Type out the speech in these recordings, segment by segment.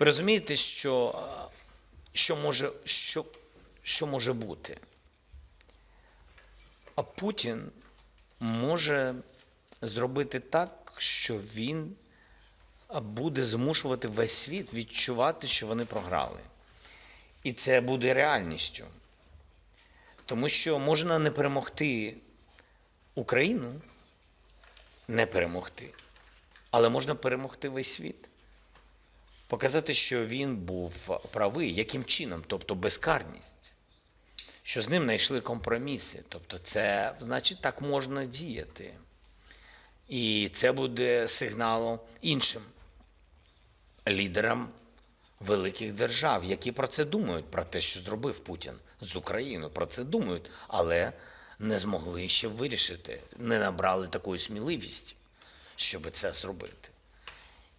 Ви розумієте, що, що, може, що, що може бути? А Путін може зробити так, що він буде змушувати весь світ відчувати, що вони програли. І це буде реальністю. Тому що можна не перемогти Україну, не перемогти, але можна перемогти весь світ. Показати, що він був правий, яким чином, тобто безкарність, що з ним знайшли компроміси. Тобто, це значить так можна діяти. І це буде сигналом іншим лідерам великих держав, які про це думають, про те, що зробив Путін з Україною. Про це думають, але не змогли ще вирішити, не набрали такої сміливості, щоб це зробити.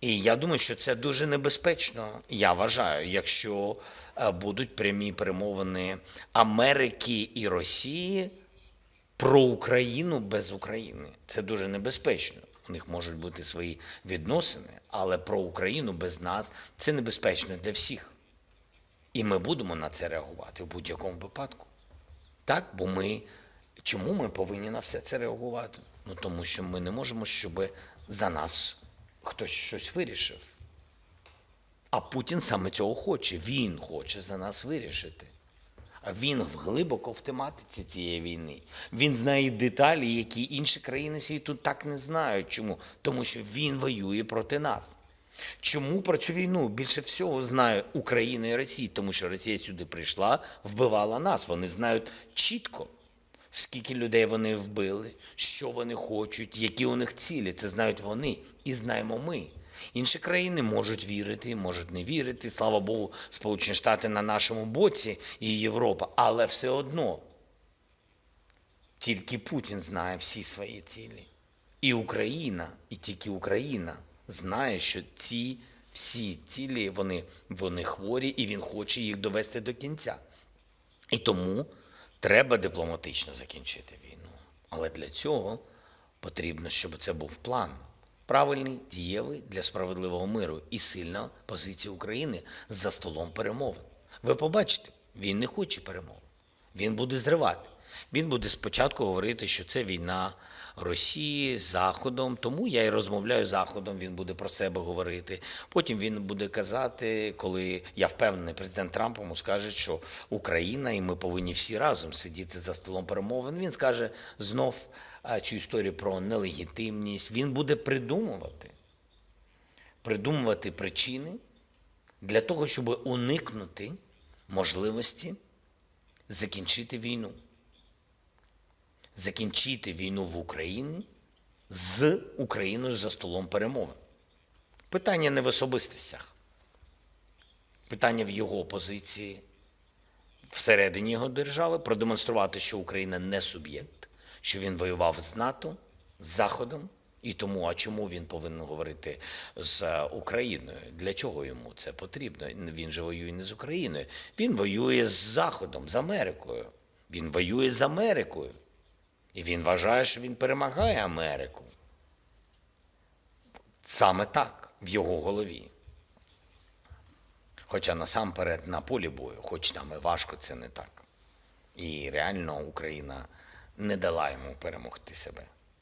І я думаю, що це дуже небезпечно. Я вважаю, якщо е, будуть прямі перемовини Америки і Росії про Україну без України. Це дуже небезпечно. У них можуть бути свої відносини, але про Україну без нас це небезпечно для всіх. І ми будемо на це реагувати в будь-якому випадку. Так, бо ми чому ми повинні на все це реагувати? Ну тому що ми не можемо, щоб за нас хтось щось вирішив. А Путін саме цього хоче. Він хоче за нас вирішити. А він глибоко в тематиці цієї війни. Він знає деталі, які інші країни світу так не знають. Чому? Тому що він воює проти нас. Чому про цю війну більше всього знає Україна і Росія? Тому що Росія сюди прийшла, вбивала нас. Вони знають чітко, скільки людей вони вбили, що вони хочуть, які у них цілі. Це знають вони і знаємо ми. Інші країни можуть вірити, можуть не вірити. Слава Богу, Сполучені Штати на нашому боці і Європа, але все одно тільки Путін знає всі свої цілі. І Україна, і тільки Україна знає, що ці всі цілі вони, вони хворі, і він хоче їх довести до кінця. І тому треба дипломатично закінчити війну. Але для цього потрібно, щоб це був план. Правильний, дієвий для справедливого миру і сильна позиція України за столом перемовин. Ви побачите, він не хоче перемовин. Він буде зривати. Він буде спочатку говорити, що це війна Росії з Заходом. Тому я і розмовляю з Заходом. Він буде про себе говорити. Потім він буде казати, коли я впевнений, президент Трамп йому скаже, що Україна і ми повинні всі разом сидіти за столом перемовин. Він скаже знов цю історію про нелегітимність. Він буде придумувати, придумувати причини для того, щоб уникнути можливості закінчити війну. Закінчити війну в Україні з Україною за столом перемовин. Питання не в особистостях, питання в його позиції всередині його держави, продемонструвати, що Україна не суб'єкт, що він воював з НАТО, з Заходом. І тому, а чому він повинен говорити з е, Україною? Для чого йому це потрібно? Він же воює не з Україною. Він воює з Заходом, з Америкою. Він воює з Америкою. І він вважає, що він перемагає Америку. Саме так в його голові. Хоча насамперед на полі бою, хоч там і важко, це не так. І реально Україна не дала йому перемогти себе.